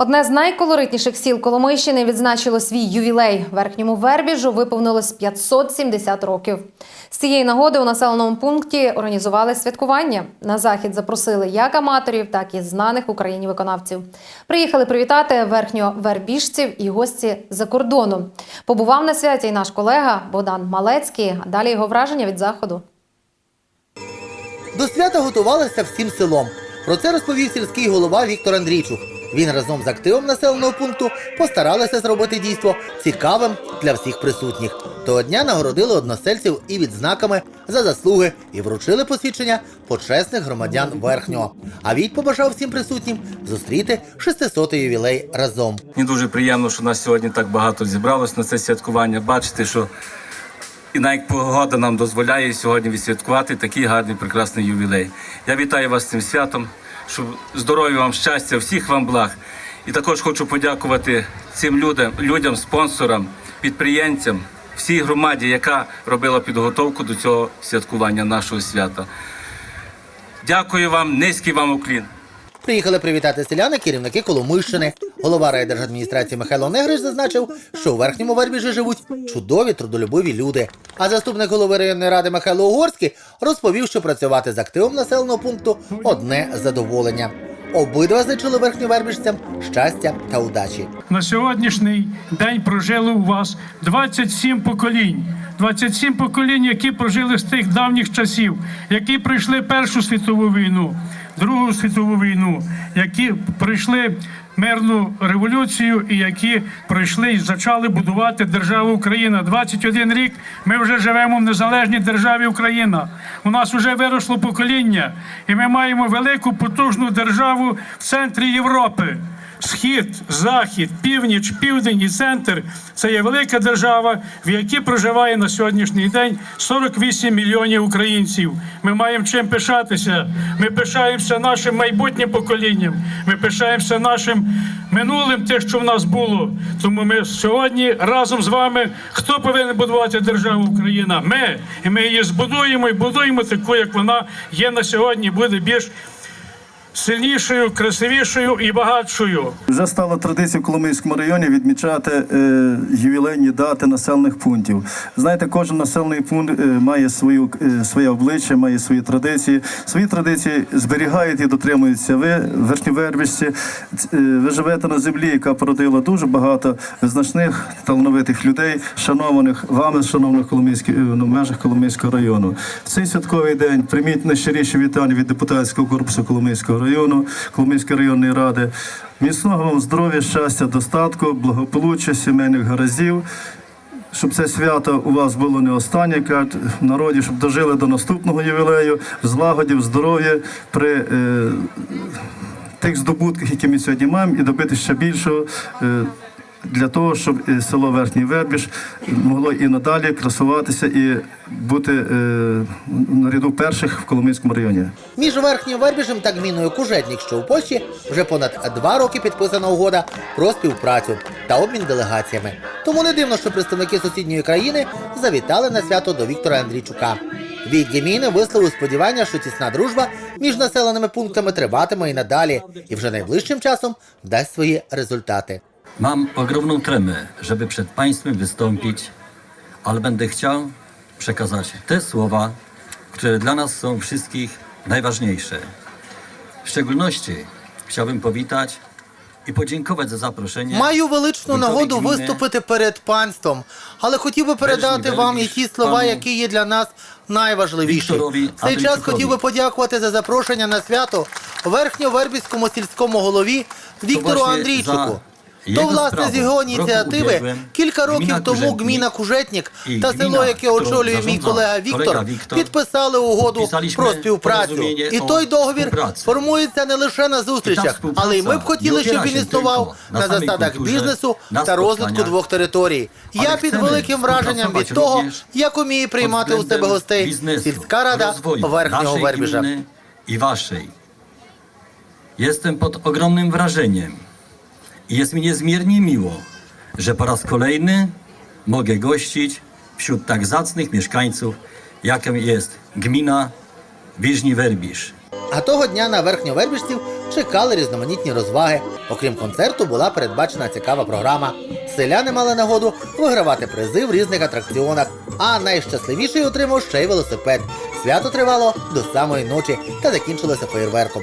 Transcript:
Одне з найколоритніших сіл Коломийщини відзначило свій ювілей. Верхньому Вербіжу виповнилось 570 років. З цієї нагоди у населеному пункті організували святкування. На захід запросили як аматорів, так і знаних в Україні виконавців. Приїхали привітати верхньовербіжців і гості за кордону. Побував на святі й наш колега Богдан Малецький. Далі його враження від заходу. До свята готувалися всім селом. Про це розповів сільський голова Віктор Андрійчук. Він разом з активом населеного пункту постаралися зробити дійство цікавим для всіх присутніх. Того дня нагородили односельців і відзнаками за заслуги і вручили посвідчення почесних громадян верхнього. А Віть побажав всім присутнім зустріти 600-й ювілей разом. Мені дуже приємно, що нас сьогодні так багато зібралось на це святкування. Бачите, що і навіть погода нам дозволяє сьогодні відсвяткувати такий гарний прекрасний ювілей. Я вітаю вас цим святом, щоб здоров'я вам, щастя, всіх вам благ. І також хочу подякувати цим людям, людям, спонсорам, підприємцям, всій громаді, яка робила підготовку до цього святкування нашого свята. Дякую вам, низький вам уклін. Приїхали привітати селяни керівники Коломийщини. Голова райдержадміністрації Михайло Негрич зазначив, що у верхньому Вербіжі живуть чудові трудолюбиві люди. А заступник голови районної ради Михайло Угорський розповів, що працювати з активом населеного пункту одне задоволення. Обидва зичили верхньовербіжцям щастя та удачі. На сьогоднішній день прожили у вас 27 поколінь. 27 поколінь, які прожили з тих давніх часів, які пройшли Першу світову війну, Другу світову війну, які пройшли мирну революцію і які пройшли і почали будувати державу Україна. 21 рік ми вже живемо в незалежній державі Україна. У нас вже виросло покоління, і ми маємо велику потужну державу в центрі Європи. Схід, захід, північ, південь і центр це є велика держава, в якій проживає на сьогоднішній день 48 мільйонів українців. Ми маємо чим пишатися. Ми пишаємося нашим майбутнім поколінням. Ми пишаємося нашим минулим, те, що в нас було. Тому ми сьогодні разом з вами. Хто повинен будувати державу Україна? Ми. І ми її збудуємо і будуємо таку, як вона є на сьогодні. Буде більш сильнішою, красивішою і багатшою. Вже стала традиція в Коломийському районі відмічати е, ювілейні дати населених пунктів. Знаєте, кожен населений пункт е, має свою е, своє обличчя, має свої традиції. Свої традиції зберігають і дотримуються ви, верхньовербіжці. Е, Ви живете на землі, яка породила дуже багато визначних талановитих людей, шанованих вами, шановних Коломийських е, ну, межах Коломийського району. В цей святковий день прийміть найщиріші вітання від депутатського корпусу Коломийського району, Коломийської районної ради. Міцного вам здоров'я, щастя, достатку, благополуччя, сімейних гараздів. Щоб це свято у вас було не останнє, кажуть, в народі, щоб дожили до наступного ювілею, в злагоді, в здоров'я, при е, тих здобутках, які ми сьогодні маємо, і добити ще більшого. Е, для того, щоб е, село Верхній Вербіж могло і надалі красуватися і бути е, на ряду перших в Коломийському районі. Між верхнім Вербіжем та гміною Кужетник, що у Польщі, вже понад два роки підписана угода про співпрацю та обмін делегаціями. Тому не дивно, що представники сусідньої країни завітали на свято до Віктора Андрійчука. Від гміни висловив сподівання, що тісна дружба між населеними пунктами триватиме і надалі, і вже найближчим часом дасть свої результати. Mam ogromną tremę, żeby przed Państwem wystąpić, ale będę chciał przekazać te słowa, które dla nas są wszystkich najważniejsze. W szczególności chciałbym powitać i podziękować za zaproszenie. Маю величну нагоду виступити перед панством, але хотів би передати вам які слова, які є для нас найважливіші. В цей час хотів би подякувати за запрошення на свято верхньовербівському сільському голові Віктору Андрійчуку. То, власне, з його ініціативи кілька років тому гміна Кужетник і та село, яке очолює мій колега Віктор, підписали угоду про співпрацю. І той договір формується не лише на зустрічах, але й ми б хотіли, щоб він існував на засадах бізнесу та розвитку двох територій. Я під великим враженням від того, як уміє приймати у себе гостей сільська рада верхнього Вербіжа. i waszej. Jestem pod ogromnym wrażeniem jest mi niezmiernie miło, że po raz kolejny mogę gościć wśród tak zacnych mieszkańców, jaką jest gmina Wiżni Werbisz. А того дня на верхньовербіжців чекали різноманітні розваги. Окрім концерту, була передбачена цікава програма. Селяни мали нагоду вигравати призи в різних атракціонах. А найщасливіший отримав ще й велосипед. Свято тривало до самої ночі та закінчилося феєрверком.